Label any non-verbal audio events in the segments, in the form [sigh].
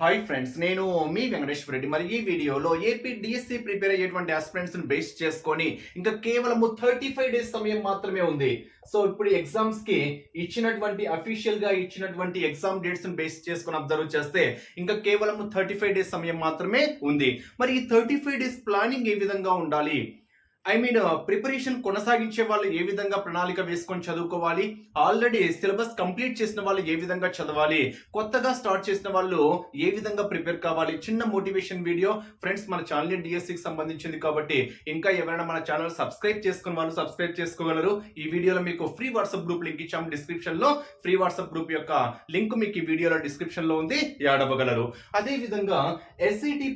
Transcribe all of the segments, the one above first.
Hi friends నేను మీ వెంకటేశ్వర రెడ్డి. మరి ఈ వీడియోలో ఏపీ డిఎస్సి ప్రిపేర్ అయ్యేటువంటి ఆస్పిరెంట్స్ని బేస్ చేసుకొని ఇంకా కేవలము థర్టీ ఫైవ్ డేస్ సమయం మాత్రమే ఉంది. సో ఇప్పుడు ఎగ్జామ్స్కి ఇచ్చినటువంటి అఫీషియల్గా ఇచ్చినటువంటి ఎగ్జామ్ డేట్స్ని బేస్ చేసుకొని అబ్జర్వ్ చేస్తే ఇంకా కేవలం థర్టీ ఫైవ్ డేస్ సమయం మాత్రమే ఉంది. మరి ఈ థర్టీ ఫైవ్ డేస్ ప్లానింగ్ ఏ విధంగా ఉండాలి? ఐ మీన్ ప్రిపరేషన్ కొనసాగించే వాళ్ళు ఏ విధంగా ప్రణాళిక వేసుకొని చదువుకోవాలి? ఆల్రెడీ సిలబస్ కంప్లీట్ చేసిన వాళ్ళు ఏ విధంగా చదవాలి? కొత్తగా స్టార్ట్ చేసిన వాళ్ళు ఏ విధంగా ప్రిపేర్ కావాలి? చిన్న మోటివేషన్ వీడియో ఫ్రెండ్స్ మన ఛానల్ డిఎస్సికి సంబంధించింది కాబట్టి ఇంకా ఎవరైనా మన ఛానల్ సబ్స్క్రైబ్ చేసుకున్న వాళ్ళు సబ్స్క్రైబ్ చేసుకోగలరు. ఈ వీడియోలో మీకు ఫ్రీ వాట్సాప్ గ్రూప్ లింక్ ఇచ్చాము డిస్క్రిప్షన్లో ఫ్రీ వాట్సాప్ గ్రూప్ యొక్క లింక్ మీకు ఈ వీడియోలో డిస్క్రిప్షన్లో ఉంది. యాడ్ అవ్వగలరు. అదే విధంగా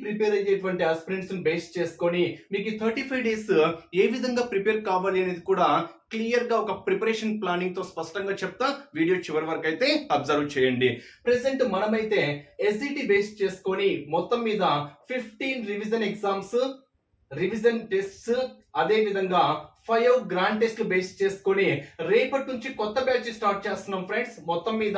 ప్రిపేర్ అయ్యేటువంటి ఆస్పిరెంట్స్ బేస్ చేసుకొని మీకు థర్టీ ఫైవ్ డేస్ ఏ విధంగా ప్రిపేర్ కావాలి అనేది కూడా క్లియర్గా ఒక ప్రిపరేషన్ ప్లానింగ్తో స్పష్టంగా చెప్తా వీడియో చివరి వరకు అయితే అబ్జర్వ్ చేయండి. ప్రెసెంట్ మనమైతే ఎస్ఈటి బేస్ చేసుకొని మొత్తం మీద fifteen revision exams revision tests అదే విధంగా ఫైవ్ గ్రాండ్ టెస్ట్ బేస్ చేసుకొని రేపటి నుంచి కొత్త బ్యాచ్ స్టార్ట్ చేస్తున్నాం ఫ్రెండ్స్ మొత్తం మీద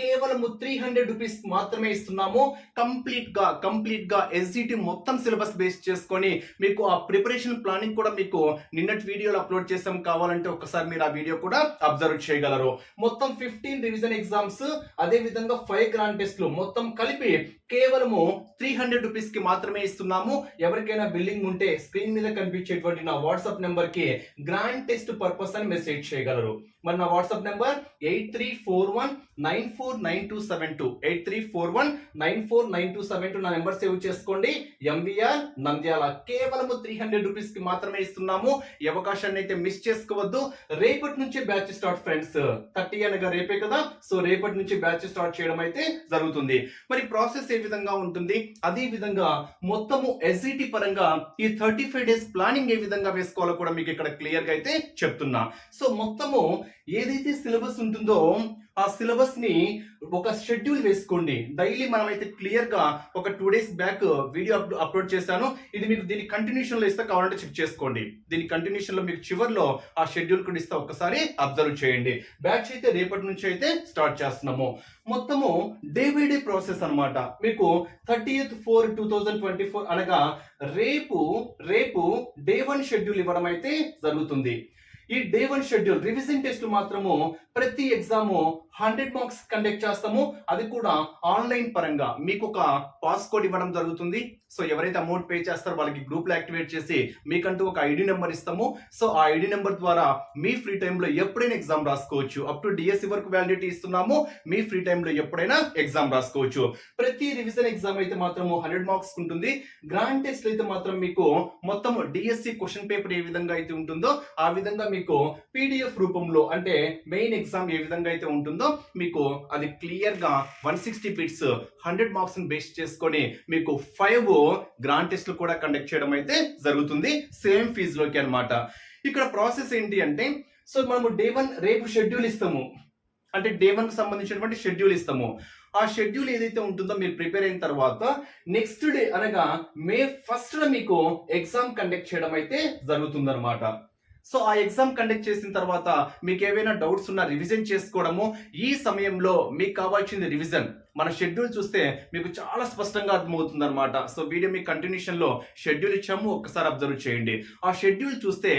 కేవలము త్రీ హండ్రెడ్ రూపీస్ మాత్రమే ఇస్తున్నాము. కంప్లీట్గా కంప్లీట్గా ఎస్జిటి మొత్తం సిలబస్ బేస్ చేసుకొని మీకు ఆ ప్రిపరేషన్ ప్లానింగ్ కూడా మీకు నిన్నటి వీడియోలో అప్లోడ్ చేసాం కావాలంటే ఒకసారి మీరు ఆ వీడియో కూడా అబ్జర్వ్ చేయగలరు. మొత్తం ఫిఫ్టీన్ రివిజన్ ఎగ్జామ్స్ అదే విధంగా ఫైవ్ గ్రాండ్ టెస్ట్లు మొత్తం కలిపి కేవలము త్రీ హండ్రెడ్ రూపీస్కి మాత్రమే ఇస్తున్నాము. ఎవరికైనా బిల్లింగ్ ఉంటే స్క్రీన్ మీద కనిపించేటువంటి నా వాట్సాప్ నెంబర్కి గ్రాండ్ టెస్ట్ పర్పస్ అని మెసేజ్ చేయగలరు. మరి నా WhatsApp number eight three four one nine four four nine two seven two eight three four one nine four nine two seven two నా నెంబర్ సేవ్ చేసుకోండి. ఎంవిఆర్ నంద్యాల కేవలం three hundred రూపీస్కి మాత్రమే ఇస్తున్నాము. ఈ అవకాశాన్ని అయితే మిస్ చేసుకోవద్దు. రేపటి నుంచి బ్యాచ్ స్టార్ట్ ఫ్రెండ్స్. థర్టీ అనగా రేపే కదా సో రేపటి నుంచి బ్యాచ్ స్టార్ట్ చేయడం అయితే జరుగుతుంది. మరి ప్రాసెస్ ఏ విధంగా ఉంటుంది? అదే విధంగా మొత్తము ఎస్ఈటి పరంగా ఈ థర్టీ ఫైవ్ డేస్ ప్లానింగ్ ఏ విధంగా వేసుకోవాలో కూడా మీకు ఇక్కడ క్లియర్గా అయితే చెప్తున్నా. సో మొత్తము ఏదైతే సిలబస్ ఉంటుందో ఆ సిలబస్ని ఒక షెడ్యూల్ వేసుకోండి. డైలీ మనమైతే క్లియర్గా ఒక two days back video upload చేశాను. ఇది మీకు దీని కంటిన్యూషన్లో ఇస్తే కావాలంటే చెక్ చేసుకోండి. దీని కంటిన్యూషన్లో మీకు చివర్లో ఆ షెడ్యూల్ కూడా ఇస్తే ఒకసారి అబ్జర్వ్ చేయండి. బ్యాచ్ అయితే రేపటి నుంచి అయితే స్టార్ట్ చేస్తున్నాము. మొత్తము డే బై డే ప్రాసెస్ అనమాట మీకు thirty four two thousand twenty four అనగా రేపు రేపు డే వన్ షెడ్యూల్ ఇవ్వడం అయితే జరుగుతుంది. ఈ day one schedule revision test మాత్రము ప్రతి ఎగ్జామ్ హండ్రెడ్ మార్క్స్ కండక్ట్ చేస్తాము. అది కూడా ఆన్లైన్ పరంగా. మీకు ఒక పాస్ కోడ్ ఇవ్వడం జరుగుతుంది. సో ఎవరైతే అమౌంట్ పే చేస్తారో వాళ్ళకి గ్రూప్లో యాక్టివేట్ చేసి మీకంటూ ఒక ఐడి నెంబర్ ఇస్తాము. సో ఆ ఐడి నెంబర్ ద్వారా మీ ఫ్రీ టైంలో ఎప్పుడైనా ఎగ్జామ్ రాసుకోవచ్చు. అప్ టు డిఎస్సి వరకు వ్యాలిడిటీ ఇస్తున్నాము. మీ ఫ్రీ టైంలో ఎప్పుడైనా ఎగ్జామ్ రాసుకోవచ్చు. ప్రతి రివిజన్ ఎగ్జామ్ అయితే మాత్రము హండ్రెడ్ మార్క్స్ ఉంటుంది. గ్రాండ్ టెస్ట్ అయితే మాత్రం మీకు మొత్తం డిఎస్సి క్వశ్చన్ పేపర్ ఏ విధంగా అయితే ఉంటుందో ఆ విధంగా మీకు పీడిఎఫ్ రూపంలో అంటే మెయిన్ ఎగ్జామ్ ఏ విధంగా అయితే ఉంటుందో మీకు అది క్లియర్గా వన్ సిక్స్టీ బిట్స్ హండ్రెడ్ మార్క్స్ని బేస్ చేసుకొని మీకు ఫైవ్ గ్రాండ్ టెస్ట్లు కూడా కండక్ట్ చేయడం అయితే జరుగుతుంది సేమ్ ఫీజులోకి అనమాట ఇక్కడ ప్రాసెస్ ఏంటి అంటే సో మనము డే వన్ రేపు షెడ్యూల్ ఇస్తాము. అంటే డే వన్కి సంబంధించినటువంటి షెడ్యూల్ ఇస్తాము. ఆ షెడ్యూల్ ఏదైతే ఉంటుందో మీరు ప్రిపేర్ అయిన తర్వాత నెక్స్ట్ డే అనగా మే ఫస్ట్ మీకు ఎగ్జామ్ కండక్ట్ చేయడం అయితే జరుగుతుందన్నమాట. సో ఆ ఎగ్జామ్ కండక్ట్ చేసిన తర్వాత మీకు ఏవైనా డౌట్స్ ఉన్నా రివిజన్ చేసుకోవడము ఈ సమయంలో మీకు కావాల్సింది రివిజన్. మన షెడ్యూల్ చూస్తే మీకు చాలా స్పష్టంగా అర్థమవుతుంది అనమాట సో వీడియో మీ కంటిన్యూషన్లో షెడ్యూల్ ఇచ్చాము ఒక్కసారి అబ్జర్వ్ చేయండి. ఆ షెడ్యూల్ చూస్తే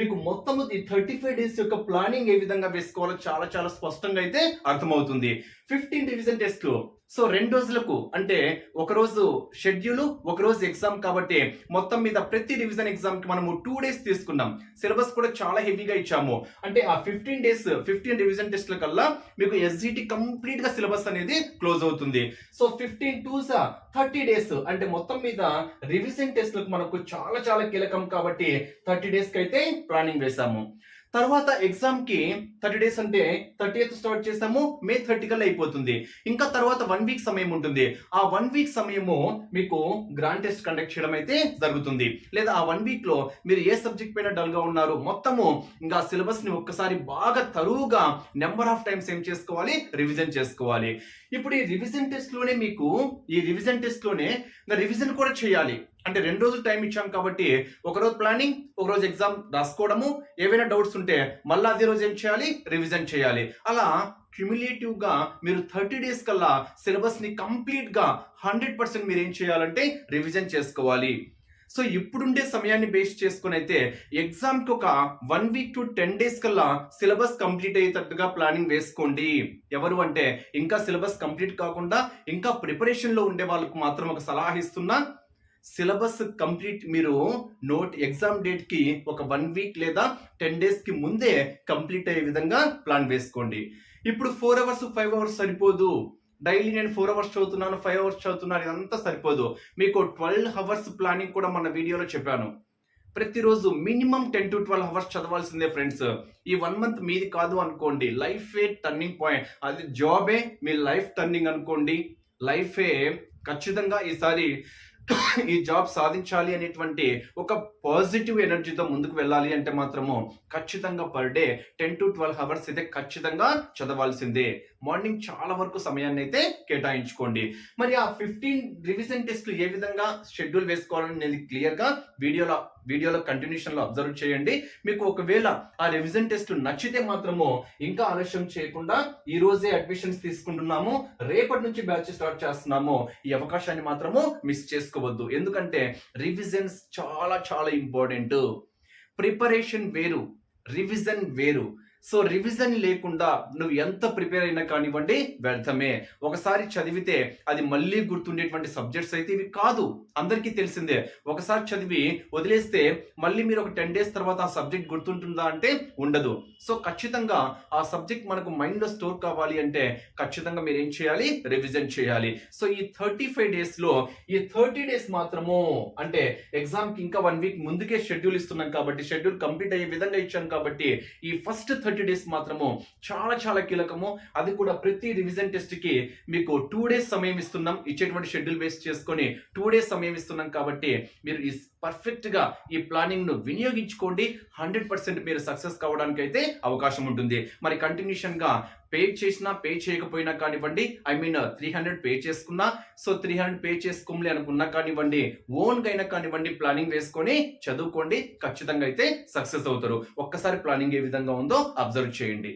మీకు మొత్తం ఈ థర్టీ ఫైవ్ డేస్ యొక్క ప్లానింగ్ ఏ విధంగా వేసుకోవాలో చాలా చాలా స్పష్టంగా అయితే అర్థమవుతుంది. ఫిఫ్టీన్ డివిజన్ టెస్ట్లు సో రెండు రోజులకు అంటే ఒక రోజు షెడ్యూల్ ఒక రోజు ఎగ్జామ్ కాబట్టి మొత్తం మీద ప్రతి రివిజన్ ఎగ్జామ్కి మనము టూ డేస్ తీసుకున్నాం. సిలబస్ కూడా చాలా హెవీగా ఇచ్చాము. అంటే ఆ ఫిఫ్టీన్ డేస్ ఫిఫ్టీన్ డివిజన్ టెస్ట్ల కల్లా మీకు ఎస్జిటి కంప్లీట్గా సిలబస్ అనేది క్లోజ్ అవుతుంది. So fifteen to thirty days అంటే మొత్తం మీద రివిజన్ టెస్ట్లకు మనకు చాలా చాలా కీలకం కాబట్టి థర్టీ డేస్కి అయితే ప్లానింగ్ వేసాము తర్వాత ఎగ్జామ్కి థర్టీ డేస్ అంటే థర్టీ ఎయిత్ స్టార్ట్ చేసాము మే థర్టీ కల్లా అయిపోతుంది. ఇంకా తర్వాత వన్ వీక్ సమయం ఉంటుంది. ఆ వన్ వీక్ సమయము మీకు గ్రాండ్ టెస్ట్ కండక్ట్ చేయడం అయితే జరుగుతుంది. లేదా ఆ వన్ వీక్లో మీరు ఏ సబ్జెక్ట్ పైన డల్గా ఉన్నారు మొత్తము ఇంకా సిలబస్ని ఒక్కసారి బాగా తరువుగా నెంబర్ ఆఫ్ టైమ్స్ ఏం చేసుకోవాలి? రివిజన్ చేసుకోవాలి. ఇప్పుడు ఈ రివిజన్ టెస్ట్లోనే మీకు ఈ రివిజన్ టెస్ట్లోనే రివిజన్ కూడా చేయాలి. అంటే రెండు రోజులు టైం ఇచ్చాం కాబట్టి ఒక రోజు ప్లానింగ్ ఒక రోజు ఎగ్జామ్ రాసుకోవడము. ఏవైనా డౌట్స్ ఉంటే మళ్ళీ అదే రోజు ఏం చేయాలి? రివిజన్ చేయాలి. అలా క్యుమిలేటివ్గా మీరు థర్టీ డేస్ కల్లా సిలబస్ని కంప్లీట్గా హండ్రెడ్ పర్సెంట్ మీరు ఏం చేయాలంటే రివిజన్ చేసుకోవాలి. సో ఇప్పుడుండే సమయాన్ని బేస్ చేసుకుని అయితే ఎగ్జామ్కి ఒక one week to ten days కల్లా సిలబస్ కంప్లీట్ అయ్యేటట్టుగా ప్లానింగ్ వేసుకోండి. ఎవరు అంటే ఇంకా సిలబస్ కంప్లీట్ కాకుండా ఇంకా ప్రిపరేషన్లో ఉండే వాళ్ళకు మాత్రం ఒక సలహా ఇస్తున్నా. సిలబస్ కంప్లీట్ మీరు నోట్ ఎగ్జామ్ డేట్కి ఒక వన్ వీక్ లేదా టెన్ డేస్కి ముందే కంప్లీట్ అయ్యే విధంగా ప్లాన్ వేసుకోండి. ఇప్పుడు ఫోర్ అవర్స్ ఫైవ్ అవర్స్ సరిపోదు. డైలీ నేను ఫోర్ అవర్స్ చదువుతున్నాను ఫైవ్ అవర్స్ చదువుతున్నాను ఇదంతా సరిపోదు. మీకు ట్వెల్వ్ అవర్స్ ప్లానింగ్ కూడా మన వీడియోలో చెప్పాను. ప్రతిరోజు minimum ten to twelve hours చదవాల్సిందే friends. ఈ వన్ మంత్ మీది కాదు అనుకోండి. లైఫే టర్నింగ్ పాయింట్. అది జాబే మీ లైఫ్ టర్నింగ్ అనుకోండి. లైఫే ఖచ్చితంగా ఈసారి ఈ జాబ్ సాధించాలి అనేటువంటి ఒక పాజిటివ్ ఎనర్జీతో ముందుకు వెళ్ళాలి అంటే మాత్రము ఖచ్చితంగా per day ten to twelve hours అయితే ఖచ్చితంగా చదవాల్సిందే. మార్నింగ్ చాలా వరకు సమయాన్ని అయితే కేటాయించుకోండి. మరి ఆ ఫిఫ్టీన్ రివిజన్ టెస్ట్లు ఏ విధంగా షెడ్యూల్ వేసుకోవాలని నేను క్లియర్గా వీడియోలో వీడియోలో కంటిన్యూషన్లో అబ్జర్వ్ చేయండి. మీకు ఒకవేళ ఆ రివిజన్ టెస్ట్ నచ్చితే మాత్రము ఇంకా ఆలస్యం చేయకుండా ఈ రోజే అడ్మిషన్స్ తీసుకుంటున్నాము. రేపటి నుంచి బ్యాచ్ స్టార్ట్ చేస్తున్నాము. ఈ అవకాశాన్ని మాత్రము మిస్ చేసుకోవద్దు. ఎందుకంటే రివిజన్స్ చాలా చాలా ఇంపార్టెంట్ ప్రిపరేషన్ వేరు. రివిజన్ వేరు. సో రివిజన్ లేకుండా నువ్వు ఎంత ప్రిపేర్ అయినా కానివ్వండి వ్యర్థమే. ఒకసారి చదివితే అది మళ్ళీ గుర్తుండేటువంటి సబ్జెక్ట్స్ అయితే ఇవి కాదు. అందరికీ తెలిసిందే. ఒకసారి చదివి వదిలేస్తే మళ్ళీ మీరు ఒక టెన్ డేస్ తర్వాత ఆ సబ్జెక్ట్ గుర్తుంటుందా అంటే ఉండదు. సో ఖచ్చితంగా ఆ సబ్జెక్ట్ మనకు మైండ్లో స్టోర్ కావాలి అంటే ఖచ్చితంగా మీరు ఏం చేయాలి? రివిజన్ చేయాలి. సో ఈ థర్టీ ఫైవ్ డేస్లో ఈ థర్టీ డేస్ మాత్రము అంటే ఎగ్జామ్కి ఇంకా వన్ వీక్ ముందుకే షెడ్యూల్ ఇస్తున్నాం కాబట్టి షెడ్యూల్ కంప్లీట్ అయ్యే విధంగా ఇచ్చాను కాబట్టి ఈ ఫస్ట్ థర్టీ డేస్ మాత్రము చాలా చాలా కీలకము. అది కూడా ప్రతి రివిజన్ టెస్ట్కి మీకు టూ డేస్ సమయం ఇస్తున్నాం. ఇచ్చేటువంటి షెడ్యూల్ బేస్ చేసుకొని టూ డేస్ సమయం ఇస్తున్నాం కాబట్టి మీరు ఈ పర్ఫెక్ట్గా ఈ ప్లానింగ్ను వినియోగించుకోండి. హండ్రెడ్ పర్సెంట్ మీరు సక్సెస్ కావడానికి అయితే అవకాశం ఉంటుంది. మరి కంటిన్యూషన్గా పే చేసినా పే చేయకపోయినా కానివ్వండి I mean three hundred pay చేసుకున్నా సో త్రీ హండ్రెడ్ పే చేసుకోంలే అనుకున్నా కానివ్వండి ఓన్గా అయినా కానివ్వండి ప్లానింగ్ వేసుకొని చదువుకోండి ఖచ్చితంగా అయితే సక్సెస్ అవుతారు. ఒక్కసారి ప్లానింగ్ ఏ విధంగా ఉందో అబ్జర్వ్ చేయండి.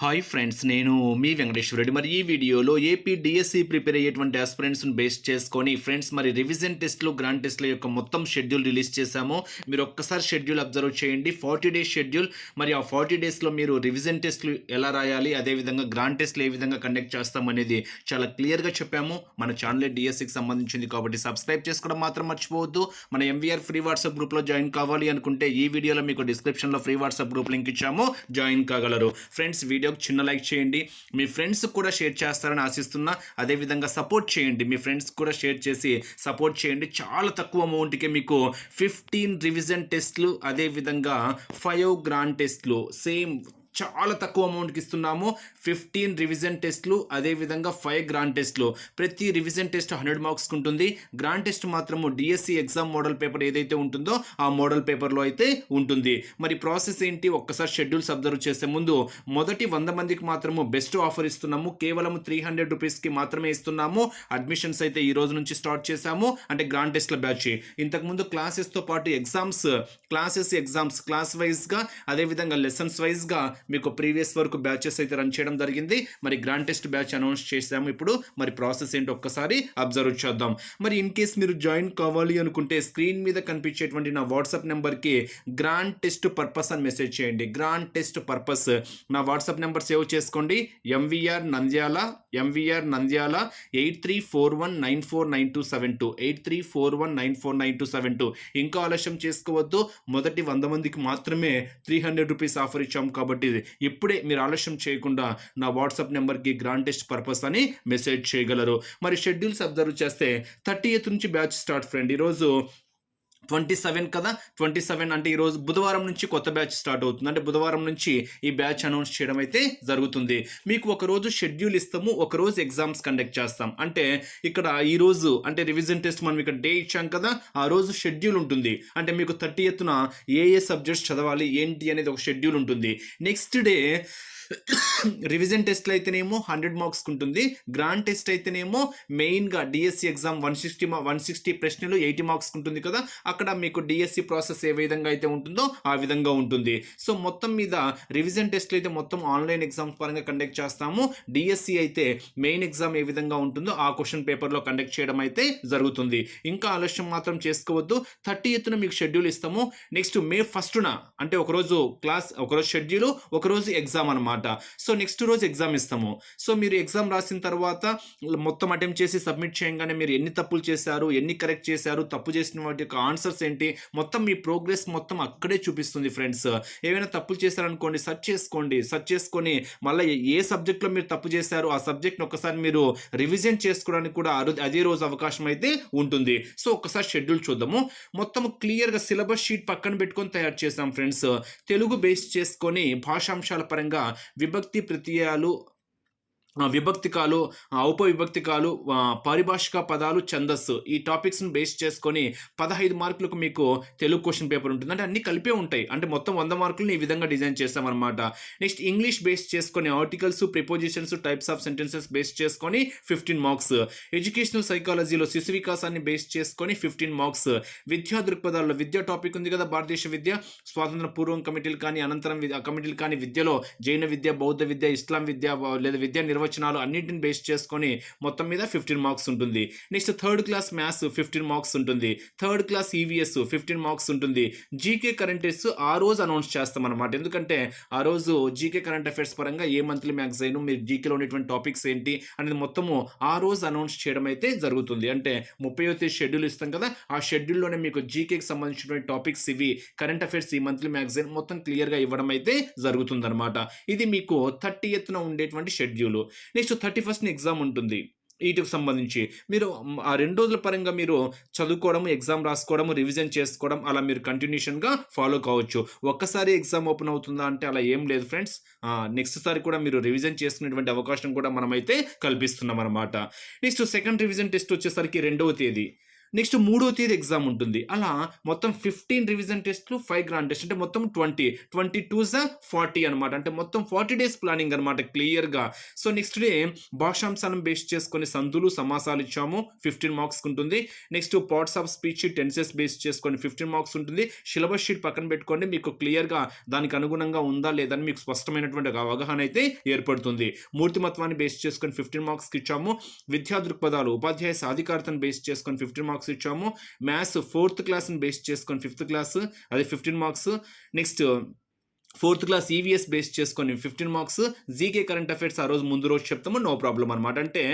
హాయ్ ఫ్రెండ్స్ నేను మీ వెంకటేశ్వర రెడ్డి మరి ఈ వీడియోలో ఏపీ డిఎస్సి ప్రిపేర్ అయ్యేటువంటి ఆస్పిరెంట్స్ను బేస్ చేసుకొని ఫ్రెండ్స్ మరి రివిజన్ టెస్ట్లు గ్రాండ్ టెస్ట్ల యొక్క మొత్తం షెడ్యూల్ రిలీజ్ చేశాము. మీరు ఒక్కసారి షెడ్యూల్ అబ్జర్వ్ చేయండి. ఫార్టీ డేస్ షెడ్యూల్ మరి ఆ ఫార్టీ డేస్లో మీరు రివిజన్ టెస్ట్లు ఎలా రాయాలి అదేవిధంగా గ్రాండ్ టెస్ట్లు ఏ విధంగా కండక్ట్ చేస్తాం అనేది చాలా క్లియర్గా చెప్పాము. మన ఛానల్ డిఎస్సికి సంబంధించింది కాబట్టి సబ్స్క్రైబ్ చేసుకోవడం మాత్రం మర్చిపోవద్దు. మన ఎంవీఆర్ ఫ్రీ వాట్సాప్ గ్రూప్లో జాయిన్ కావాలి అనుకుంటే ఈ వీడియోలో మీకు డిస్క్రిప్షన్లో ఫ్రీ వాట్సాప్ గ్రూప్ లింక్ ఇచ్చాము. జాయిన్ కాగలరు. ఫ్రెండ్స్ వీడియో వీడియోకి చిన్న లైక్ చేయండి. మీ ఫ్రెండ్స్ కూడా షేర్ చేస్తారని ఆశిస్తున్నా. అదేవిధంగా సపోర్ట్ చేయండి. మీ ఫ్రెండ్స్ కూడా షేర్ చేసి సపోర్ట్ చేయండి. చాలా తక్కువ అమౌంట్కే మీకు ఫిఫ్టీన్ రివిజన్ టెస్ట్లు అదేవిధంగా ఫైవ్ గ్రాండ్ టెస్ట్లు సేమ్ చాలా తక్కువ అమౌంట్కి ఇస్తున్నాము. ఫిఫ్టీన్ రివిజన్ టెస్ట్లు అదేవిధంగా ఫైవ్ గ్రాండ్ టెస్ట్లు. ప్రతి రివిజన్ టెస్ట్ హండ్రెడ్ మార్క్స్కి ఉంటుంది. గ్రాండ్ టెస్ట్ మాత్రము డిఎస్సి ఎగ్జామ్ మోడల్ పేపర్ ఏదైతే ఉంటుందో ఆ మోడల్ పేపర్లో అయితే ఉంటుంది. మరి ప్రాసెస్ ఏంటి? ఒక్కసారి షెడ్యూల్స్ అబ్జర్వ్ చేసే ముందు మొదటి వంద మందికి మాత్రము బెస్ట్ ఆఫర్ ఇస్తున్నాము. కేవలం త్రీ హండ్రెడ్ రూపీస్కి మాత్రమే ఇస్తున్నాము. అడ్మిషన్స్ అయితే ఈ రోజు నుంచి స్టార్ట్ చేశాము. అంటే గ్రాండ్ టెస్ట్ల బ్యాచ్. ఇంతకుముందు క్లాసెస్తో పాటు ఎగ్జామ్స్ క్లాసెస్ ఎగ్జామ్స్ క్లాస్ వైజ్గా అదేవిధంగా లెసన్స్ వైజ్గా మీకు ప్రీవియస్ వరకు బ్యాచెస్ అయితే రన్ చేయడం జరిగింది. మరి గ్రాండ్ టెస్ట్ బ్యాచ్ అనౌన్స్ చేసాము ఇప్పుడు. మరి ప్రాసెస్ ఏంటో ఒక్కసారి అబ్జర్వ్ చేద్దాం. మరి ఇన్ కేస్ మీరు జాయిన్ కావాలి అనుకుంటే స్క్రీన్ మీద కనిపించేటువంటి నా వాట్సాప్ నెంబర్కి గ్రాండ్ టెస్ట్ పర్పస్ అని మెసేజ్ చేయండి. Grand test purpose. నా వాట్సాప్ నెంబర్ సేవ్ చేసుకోండి. MVR Nandyal MVR Nandyal eight three four one nine four nine two seven two eight three four one nine four nine two seven two. ఇంకా ఆలస్యం చేసుకోవద్దు. మొదటి వంద మందికి మాత్రమే త్రీ హండ్రెడ్ రూపీస్ ఆఫర్ ఇచ్చాం కాబట్టి ఇప్పుడే మీరు ఆలస్యం చేయకుండా నా వాట్సాప్ నెంబర్కి గ్రాండ్ టెస్ట్ పర్పస్ అని మెసేజ్ చేయగలరు. మరి షెడ్యూల్స్ అబ్జర్వ్ చేస్తే థర్టీ ఎయిత్ నుంచి బ్యాచ్ స్టార్ట్ ఫ్రెండ్. ఈరోజు ట్వంటీ సెవెన్ కదా? ట్వంటీ సెవెన్ అంటే ఈరోజు బుధవారం నుంచి కొత్త బ్యాచ్ స్టార్ట్ అవుతుంది. అంటే బుధవారం నుంచి ఈ బ్యాచ్ అనౌన్స్ చేయడం అయితే జరుగుతుంది. మీకు ఒక రోజు షెడ్యూల్ ఇస్తాము ఒక రోజు ఎగ్జామ్స్ కండక్ట్ చేస్తాం. అంటే ఇక్కడ ఈరోజు అంటే రివిజన్ టెస్ట్ మనం ఇక్కడ డే ఇచ్చాం కదా ఆ రోజు షెడ్యూల్ ఉంటుంది. అంటే మీకు థర్టీ ఎత్తున ఏ ఏ సబ్జెక్ట్స్ చదవాలి ఏంటి అనేది ఒక షెడ్యూల్ ఉంటుంది. నెక్స్ట్ డే [coughs] రివిజన్ టెస్ట్లు అయితేనేమో హండ్రెడ్ మార్క్స్ ఉంటుంది గ్రాండ్ టెస్ట్ అయితేనేమో మెయిన్గా DSC exam one sixty one sixty ప్రశ్నలు ఎయిటీ మార్క్స్ ఉంటుంది కదా. అక్కడ మీకు డిఎస్సి ప్రాసెస్ ఏ విధంగా అయితే ఉంటుందో ఆ విధంగా ఉంటుంది. సో మొత్తం మీద రివిజన్ టెస్ట్లు అయితే మొత్తం ఆన్లైన్ ఎగ్జామ్స్ పరంగా కండక్ట్ చేస్తాము. డిఎస్సి అయితే మెయిన్ ఎగ్జామ్ ఏ విధంగా ఉంటుందో ఆ క్వశ్చన్ పేపర్లో కండక్ట్ చేయడం అయితే జరుగుతుంది. ఇంకా ఆలస్యం మాత్రం చేసుకోవద్దు. థర్టీ ఎత్తున మీకు షెడ్యూల్ ఇస్తాము. నెక్స్ట్ మే ఫస్ట్న అంటే ఒకరోజు క్లాస్ ఒకరోజు షెడ్యూల్ ఒకరోజు ఎగ్జామ్ అనమాట సో నెక్స్ట్ రోజు ఎగ్జామ్ ఇస్తాము. సో మీరు ఎగ్జామ్ రాసిన తర్వాత మొత్తం అటెంప్ట్ చేసి సబ్మిట్ చేయగానే మీరు ఎన్ని తప్పులు చేశారు ఎన్ని కరెక్ట్ చేశారు తప్పు చేసిన వాటి యొక్క ఆన్సర్ ఆన్సర్స్ ఏంటి? మొత్తం మీ ప్రోగ్రెస్ మొత్తం అక్కడే చూపిస్తుంది ఫ్రెండ్స్ ఏమైనా తప్పులు చేశారనుకోండి సెర్చ్ చేసుకోండి. సెర్చ్ చేసుకొని మళ్ళీ ఏ సబ్జెక్ట్లో మీరు తప్పు చేశారు ఆ సబ్జెక్ట్ని ఒకసారి మీరు రివిజన్ చేసుకోవడానికి కూడా అదే రోజు అవకాశం అయితే ఉంటుంది. సో ఒకసారి షెడ్యూల్ చూద్దాము. మొత్తం క్లియర్గా సిలబస్ షీట్ పక్కన పెట్టుకొని తయారు చేసాం ఫ్రెండ్స్ తెలుగు బేస్ చేసుకొని భాషాంశాల పరంగా విభక్తి ప్రత్యయాలు విభక్తికాలు ఉపవిభక్తికాలు పారిభాషిక పదాలు ఛందస్సు. ఈ టాపిక్స్ని బేస్ చేసుకొని పదహైదు మార్కులకు మీకు తెలుగు క్వశ్చన్ పేపర్ ఉంటుంది. అంటే అన్ని కలిపే ఉంటాయి. అంటే మొత్తం వంద మార్కులను ఈ విధంగా డిజైన్ చేస్తామన్నమాట నెక్స్ట్ ఇంగ్లీష్ బేస్ చేసుకొని articles prepositions types of sentences base చేసుకొని ఫిఫ్టీన్ మార్క్స్. ఎడ్యుకేషనల్ సైకాలజీలో శిశు వికాసాన్ని బేస్ చేసుకొని ఫిఫ్టీన్ మార్క్స్. విద్యా దృక్పథాల్లో విద్యా టాపిక్ ఉంది కదా భారతదేశ విద్య. స్వాతంత్ర పూర్వం కమిటీలు కానీ అనంతరం కమిటీలు కానీ విద్యలో జైన విద్య బౌద్ధ విద్య ఇస్లాం విద్య లేదా విద్యా నిర్వచనాలు అన్నింటిని బేస్ చేసుకొని మొత్తం మీద ఫిఫ్టీన్ మార్క్స్ ఉంటుంది. Next third class maths fifteen marks ఉంటుంది. Third class EVS fifteen marks ఉంటుంది. జీకే కరెంట్ ఆ రోజు అనౌన్స్ చేస్తాం అనమాట ఎందుకంటే ఆ రోజు జీకే కరెంట్ అఫైర్స్ పరంగా ఏ మంత్లీ మ్యాగజైన్ మీరు జీకేలో ఉన్నటువంటి టాపిక్స్ ఏంటి అనేది మొత్తము ఆ రోజు అనౌన్స్ చేయడం అయితే జరుగుతుంది. అంటే ముప్పై తేదీ షెడ్యూల్ ఇస్తాం కదా ఆ షెడ్యూల్లోనే మీకు జీకేకి సంబంధించినటువంటి టాపిక్స్ ఇవి కరెంట్ అఫైర్స్ ఈ మంత్లీ మ్యాగజైన్ మొత్తం క్లియర్గా ఇవ్వడం అయితే జరుగుతుందన్నమాట. ఇది మీకు థర్టీ ఎత్తున ఉండేటువంటి schedule next thirty first exam ఉంటుంది. వీటికి సంబంధించి మీరు ఆ రెండు రోజుల పరంగా మీరు చదువుకోవడం ఎగ్జామ్ రాసుకోవడం రివిజన్ చేసుకోవడం అలా మీరు కంటిన్యూషన్గా ఫాలో కావచ్చు. ఒక్కసారి ఎగ్జామ్ ఓపెన్ అవుతుందా అంటే అలా ఏం లేదు ఫ్రెండ్స్. నెక్స్ట్ సారి కూడా మీరు రివిజన్ చేసుకునేటువంటి అవకాశం కూడా మనమైతే కల్పిస్తున్నాం అనమాట నెక్స్ట్ సెకండ్ రివిజన్ టెస్ట్ వచ్చేసరికి రెండవ తేదీ. నెక్స్ట్ మూడో తేదీ ఎగ్జామ్ ఉంటుంది. అలా మొత్తం ఫిఫ్టీన్ రివిజన్ టెస్ట్లు ఫైవ్ గ్రాండ్ టెస్ట్ అంటే మొత్తం ట్వంటీ ట్వంటీ టూ జా ఫార్టీ అనమాట అంటే మొత్తం ఫార్టీ డేస్ ప్లానింగ్ అనమాట క్లియర్గా సో నెక్స్ట్ డే భాషాంశాలను బేస్ చేసుకొని సందులు సమాసాలు ఇచ్చాము ఫిఫ్టీన్ మార్క్స్ ఉంటుంది. Next parts of speech tenses base చేసుకొని ఫిఫ్టీన్ మార్క్స్ ఉంటుంది. సిలబస్ షీట్ పక్కన పెట్టుకోండి మీకు క్లియర్గా దానికి అనుగుణంగా ఉందా లేదని మీకు స్పష్టమైనటువంటి అవగాహన అయితే ఏర్పడుతుంది. మూర్తిమత్వాన్ని బేస్ చేసుకొని ఫిఫ్టీన్ మార్క్స్కి ఇచ్చాము. విద్యా దృక్పథాలు ఉపాధ్యాయ సాధికారతను బేస్ చేసుకొని ఫిఫ్టీన్ మార్క్స్ ఇచ్చాము. మ్యాథ్స్ ఫోర్త్ క్లాస్ని బేస్ చేసుకొని ఫిఫ్త్ క్లాస్ అది fifteen marks. Next fourth class EVS base చేసుకొని fifteen marks GK current affairs ఆ రోజు ముందు రోజు చెప్తాము నో ప్రాబ్లం అనమాట అంటే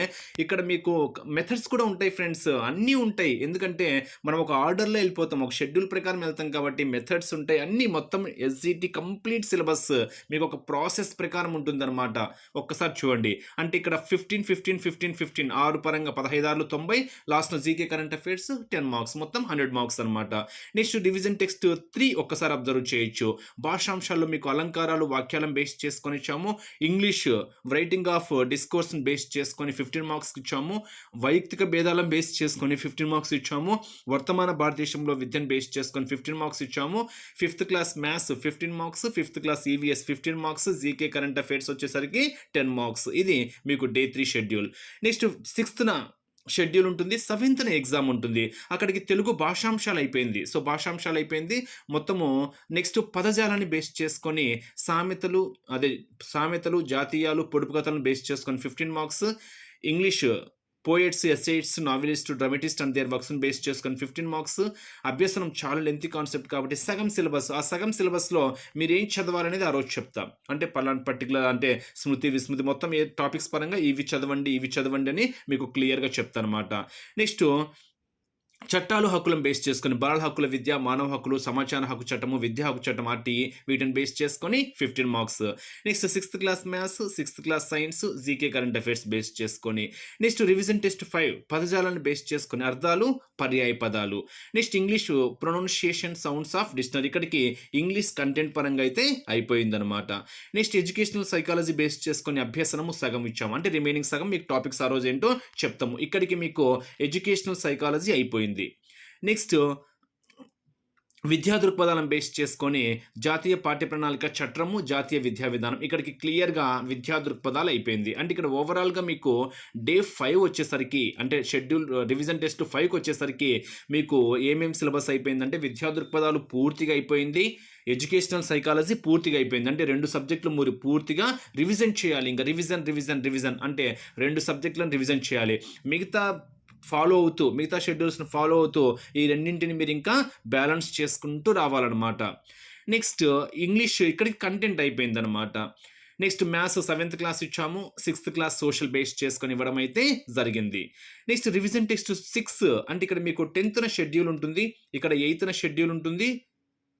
ఇక్కడ మీకు మెథడ్స్ కూడా ఉంటాయి ఫ్రెండ్స్ అన్నీ ఉంటాయి. ఎందుకంటే మనం ఒక ఆర్డర్లో వెళ్ళిపోతాం ఒక షెడ్యూల్ ప్రకారం వెళ్తాం కాబట్టి మెథడ్స్ ఉంటాయి. అన్నీ మొత్తం ఎస్జిటి కంప్లీట్ సిలబస్ మీకు ఒక ప్రాసెస్ ప్రకారం ఉంటుందన్నమాట. ఒక్కసారి చూడండి. అంటే ఇక్కడ ఫిఫ్టీన్ ఫిఫ్టీన్ ఫిఫ్టీన్ ఫిఫ్టీన్ ఆరు పరంగా పదహైదు ఆరులు తొంభై లాస్ట్లో GK current affairs ten marks మొత్తం హండ్రెడ్ మార్క్స్ అనమాట నెక్స్ట్ డివిజన్ టెక్స్ట్ త్రీ ఒక్కసారి అబ్జర్వ్ చేయొచ్చు. భాషాంశాల్లో మీకు అలంకారాలు వాక్యాలను బేస్ చేసుకొని ఇచ్చాము. ఇంగ్లీష్ రైటింగ్ ఆఫ్ డిస్కోర్స్ని బేస్ చేసుకొని ఫిఫ్టీన్ మార్క్స్ ఇచ్చాము. వైయక్తిక భేదాలను బేస్ చేసుకొని ఫిఫ్టీన్ మార్క్స్ ఇచ్చాము. వర్తమాన భారతదేశంలో విద్యను బేస్ చేసుకొని ఫిఫ్టీన్ మార్క్స్ ఇచ్చాము. Fifth class maths fifteen marks fifth class EVS fifteen marks GK current affairs వచ్చేసరికి టెన్ మార్క్స్ ఇది మీకు డే త్రీ షెడ్యూల్ నెక్స్ట్ సిక్స్త్న షెడ్యూల్ ఉంటుంది సెవెంత్న ఎగ్జామ్ ఉంటుంది. అక్కడికి తెలుగు భాషాంశాలు అయిపోయింది. సో భాషాంశాలు అయిపోయింది. మొత్తము నెక్స్ట్ పదజాలాన్ని బేస్ చేసుకొని సామెతలు అదే సామెతలు జాతీయాలు పొడుపు కథలను బేస్ చేసుకొని fifteen marks English poets essayists novelist dramatist and their వర్క్స్ని base చేసుకొని ఫిఫ్టీన్ మార్క్స్ అభ్యసనం చాలా లెంత్ కాన్సెప్ట్ కాబట్టి సగం సిలబస్ ఆ సగం సిలబస్లో మీరు ఏం చదవాలనేది ఆ రోజు చెప్తాం. అంటే పలాంటి పర్టికులర్ అంటే స్మృతి విస్మృతి మొత్తం ఏ టాపిక్స్ పరంగా ఇవి చదవండి ఇవి చదవండి అని మీకు క్లియర్గా చెప్తాను అనమాట నెక్స్ట్ చట్టాలు హక్కులను బేస్ చేసుకొని బాల హక్కుల విద్య మానవ హక్కులు సమాచార హక్కు చట్టము విద్యా హక్కు చట్టం ఆర్టీ వీటిని బేస్ చేసుకొని fifteen marks. Next sixth class maths sixth class science GK current affairs base చేసుకొని నెక్స్ట్ రివిజన్ టెస్ట్ ఫైవ్ పదజాలను బేస్ చేసుకుని అర్థాలు పర్యాయ పదాలు. Next English pronunciation sounds of dictionary. ఇక్కడికి ఇంగ్లీష్ కంటెంట్ పరంగా అయితే అయిపోయిందనమాట నెక్స్ట్ ఎడ్యుకేషనల్ సైకాలజీ బేస్ చేసుకొని అభ్యసనము సగం ఇచ్చాము. అంటే రిమైనింగ్ సగం మీకు టాపిక్స్ ఆ రోజు ఏంటో చెప్తాము. ఇక్కడికి మీకు ఎడ్యుకేషనల్ సైకాలజీ అయిపోయింది. నెక్స్ట్ విద్యా దృక్పథాలను బేస్ చేసుకొని జాతీయ పాఠ్య ప్రణాళిక చట్రము జాతీయ విద్యా విధానం. ఇక్కడికి క్లియర్గా విద్యా దృక్పథాలు అయిపోయింది. అంటే ఇక్కడ ఓవరాల్గా మీకు డే ఫైవ్ వచ్చేసరికి అంటే షెడ్యూల్ రివిజన్ టెస్ట్ ఫైవ్కి వచ్చేసరికి మీకు ఏమేమి సిలబస్ అయిపోయిందంటే విద్యా దృక్పథాలు పూర్తిగా అయిపోయింది ఎడ్యుకేషనల్ సైకాలజీ పూర్తిగా అయిపోయింది. అంటే రెండు సబ్జెక్టులు మీరు పూర్తిగా రివిజన్ చేయాలి. ఇంకా రివిజన్ రివిజన్ రివిజన్ అంటే రెండు సబ్జెక్టులను రివిజన్ చేయాలి. మిగతా ఫాలో అవుతూ మిగతా షెడ్యూల్స్ని ఫాలో అవుతూ ఈ రెండింటిని మీరు ఇంకా బ్యాలెన్స్ చేసుకుంటూ రావాలన్నమాట. నెక్స్ట్ ఇంగ్లీష్ ఇక్కడికి కంటెంట్ అయిపోయిందనమాట నెక్స్ట్ మ్యాథ్స్ సెవెంత్ క్లాస్ ఇచ్చాము. సిక్స్త్ క్లాస్ సోషల్ బేస్ చేసుకొని ఇవ్వడం అయితే జరిగింది. నెక్స్ట్ రివిజన్ టెక్స్ట్ సిక్స్ అంటే ఇక్కడ మీకు టెన్త్న షెడ్యూల్ ఉంటుంది. ఇక్కడ ఎయిత్న షెడ్యూల్ ఉంటుంది.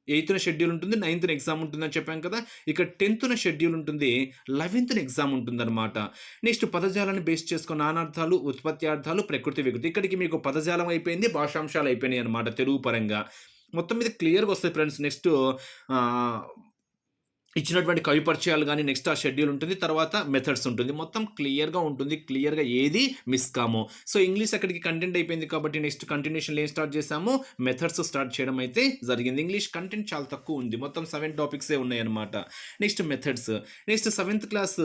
ఎయిత్న షెడ్యూల్ ఉంటుంది నైన్త్న ఎగ్జామ్ ఉంటుందని చెప్పాం కదా. ఇక్కడ టెన్త్న షెడ్యూల్ ఉంటుంది లెవెన్త్న ఎగ్జామ్ ఉంటుందన్నమాట. నెక్స్ట్ పదజాలాన్ని బేస్ చేసుకున్న నానార్థాలు ఉత్పత్తి అర్థాలు ప్రకృతి వికృతి. ఇక్కడికి మీకు పదజాలం అయిపోయింది భాషాంశాలు అయిపోయినాయి అనమాట తెలుగు పరంగా. మొత్తం మీద క్లియర్గా వస్తాయి ఫ్రెండ్స్. నెక్స్ట్ ఇచ్చినటువంటి కవి పరిచయాలు కానీ నెక్స్ట్ ఆ షెడ్యూల్ ఉంటుంది తర్వాత మెథడ్స్ ఉంటుంది. మొత్తం క్లియర్గా ఉంటుంది క్లియర్గా ఏది మిస్ కాము. సో ఇంగ్లీష్ అక్కడికి కంటెంట్ అయిపోయింది కాబట్టి నెక్స్ట్ కంటిన్యూషన్ ఏం స్టార్ట్ చేసాము మెథడ్స్ స్టార్ట్ చేయడం అయితే జరిగింది. ఇంగ్లీష్ కంటెంట్ చాలా తక్కువ ఉంది. మొత్తం సెవెన్ టాపిక్సే ఉన్నాయన్నమాట. Next methods next seventh class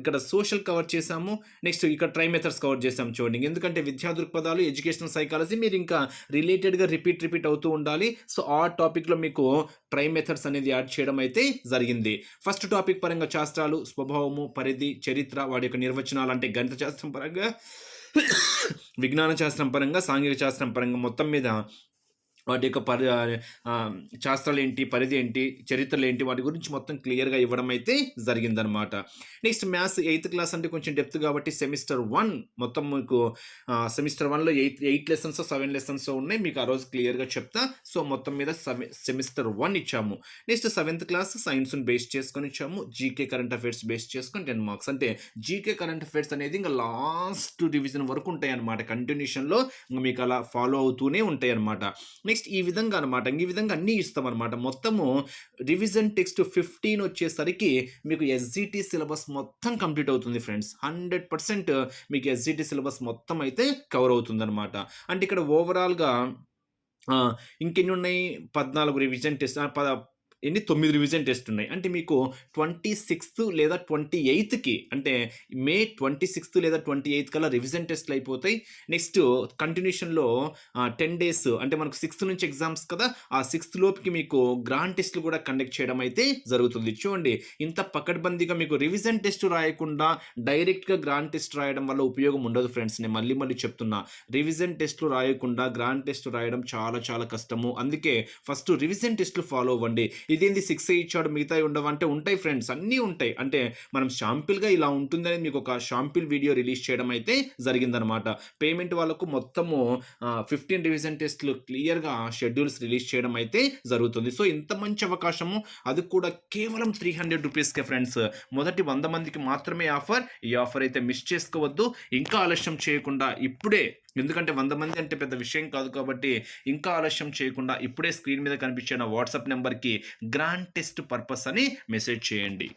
ఇక్కడ సోషల్ కవర్ చేసాము నెక్స్ట్ ఇక్కడ ట్రై మెథడ్స్ కవర్ చేసాము చూడండి. ఎందుకంటే విద్యా దృక్పథాలు ఎడ్యుకేషనల్ సైకాలజీ మీరు ఇంకా రిలేటెడ్గా రిపీట్ రిపీట్ అవుతూ ఉండాలి. సో ఆ టాపిక్లో మీకు ట్రై మెథడ్స్ అనేది యాడ్ చేయడం అయితే జరిగింది. ఫస్ట్ టాపిక్ పరంగా శాస్త్రాలు స్వభావము పరిధి చరిత్ర వాటి యొక్క నిర్వచనాలు అంటే గణిత శాస్త్రం పరంగా విజ్ఞాన శాస్త్రం పరంగా సాంఘిక శాస్త్రం పరంగా మొత్తం మీద వాటి యొక్క పరి శాస్త్రాలు ఏంటి పరిధి ఏంటి చరిత్రలు ఏంటి వాటి గురించి మొత్తం క్లియర్గా ఇవ్వడం అయితే జరిగిందనమాట నెక్స్ట్ మ్యాథ్స్ ఎయిత్ క్లాస్ అంటే కొంచెం డెప్త్ కాబట్టి సెమిస్టర్ వన్ మొత్తం మీకు సెమిస్టర్ వన్లో eighth eight lessons seven lessons ఉన్నాయి మీకు ఆ రోజు క్లియర్గా చెప్తా. సో మొత్తం మీద సెమిస్టర్ వన్ ఇచ్చాము. నెక్స్ట్ సెవెంత్ క్లాస్ సైన్స్ని బేస్ చేసుకొని ఇచ్చాము. జీకే కరెంట్ అఫైర్స్ బేస్ చేసుకొని టెన్ మార్క్స్. అంటే జీకే కరెంట్ అఫైర్స్ అనేది ఇంకా లాస్ట్ డివిజన్ వరకు ఉంటాయి అనమాట కంటిన్యూషన్లో మీకు అలా ఫాలో అవుతూనే ఉంటాయి అనమాట నెక్స్ట్ ఈ విధంగా అనమాట ఈ విధంగా అన్నీ ఇస్తామన్నమాట. మొత్తము రివిజన్ టెక్స్ట్ ఫిఫ్టీన్ వచ్చేసరికి మీకు ఎస్జిటి సిలబస్ మొత్తం కంప్లీట్ అవుతుంది ఫ్రెండ్స్ హండ్రెడ్ పర్సెంట్ మీకు ఎస్జిటి సిలబస్ మొత్తం అయితే కవర్ అవుతుంది అనమాట అంటే ఇక్కడ ఓవరాల్గా ఇంకెన్ని ఉన్నాయి పద్నాలుగు రివిజన్ టెస్ట్ పద ఎన్ని తొమ్మిది రివిజన్ టెస్ట్ ఉన్నాయి? అంటే మీకు ట్వంటీ సిక్స్త్ లేదా ట్వంటీ ఎయిత్కి అంటే మే ట్వంటీ సిక్స్త్ లేదా ట్వంటీ ఎయిత్ కల్లా రివిజన్ టెస్ట్లు అయిపోతాయి. నెక్స్ట్ కంటిన్యూషన్లో టెన్ డేస్ అంటే మనకు సిక్స్త్ నుంచి ఎగ్జామ్స్ కదా ఆ సిక్స్త్ లోపుకి మీకు గ్రాండ్ టెస్ట్లు కూడా కండక్ట్ చేయడం అయితే జరుగుతుంది. చూడండి ఇంత పకడ్బందీగా మీకు రివిజన్ టెస్ట్ రాయకుండా డైరెక్ట్గా గ్రాండ్ టెస్ట్ రాయడం వల్ల ఉపయోగం ఉండదు ఫ్రెండ్స్ నేను మళ్ళీ మళ్ళీ చెప్తున్నా రివిజన్ టెస్ట్లు రాయకుండా గ్రాండ్ టెస్ట్ రాయడం చాలా చాలా కష్టము. అందుకే ఫస్ట్ రివిజన్ టెస్ట్లు ఫాలో అవ్వండి. ఇదేంది సిక్స్ ఇచ్చాడు మిగతా ఉండవంటే ఉంటాయి ఫ్రెండ్స్ అన్నీ ఉంటాయి. అంటే మనం షాంపిల్గా ఇలా ఉంటుందని మీకు ఒక షాంపిల్ వీడియో రిలీజ్ చేయడం అయితే జరిగిందనమాట పేమెంట్ వాళ్ళకు మొత్తము ఫిఫ్టీన్ రివిజన్ టెస్ట్లు క్లియర్గా షెడ్యూల్స్ రిలీజ్ చేయడం అయితే జరుగుతుంది. సో ఇంత మంచి అవకాశము అది కూడా కేవలం త్రీ హండ్రెడ్ రూపీస్కే ఫ్రెండ్స్ మొదటి వంద మందికి మాత్రమే ఆఫర్. ఈ ఆఫర్ అయితే మిస్ చేసుకోవద్దు. ఇంకా ఆలస్యం చేయకుండా ఇప్పుడే ఎందుకంటే వంద మంది అంటే పెద్ద విషయం కాదు కాబట్టి ఇంకా ఆలస్యం చేయకుండా ఇప్పుడే స్క్రీన్ మీద కనిపించిన వాట్సాప్ నెంబర్కి గ్రాండ్ టెస్ట్ పర్పస్ అని మెసేజ్ చేయండి.